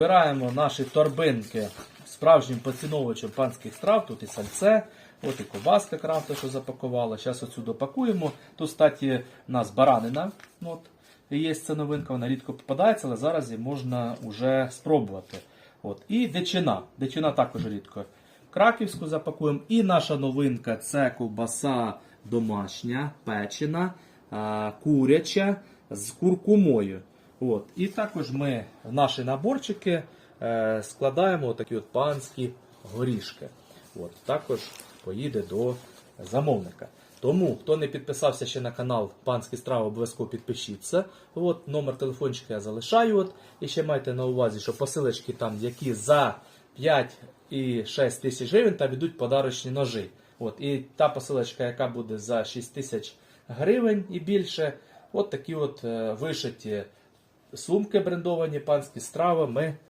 Збираємо наші торбинки справжнім поціновувачем панських страв. Тут і сальце, от і кобаска крафта, що запакувала. Зараз оцю допакуємо. Тут, кстати, у нас баранина. От, є ця новинка, вона рідко попадається, але зараз її можна вже спробувати. От. І дичина. Дичина також рідко. Краківську запакуємо. І наша новинка це ковбаса домашня, печена, куряча з куркумою. От. І також ми наші наборчики е, складаємо такі от панські горішки. От. Також поїде до замовника. Тому, хто не підписався ще на канал Панські страви, обов'язково підпишіться. От, номер телефончика я залишаю. От. І ще майте на увазі, що посилочки там, які за 5 і 6 тисяч гривень, там йдуть подарочні ножі. От. І та посилочка, яка буде за 6 тисяч гривень і більше, от такі от е, вишиті сумки брендовані, панські страви ми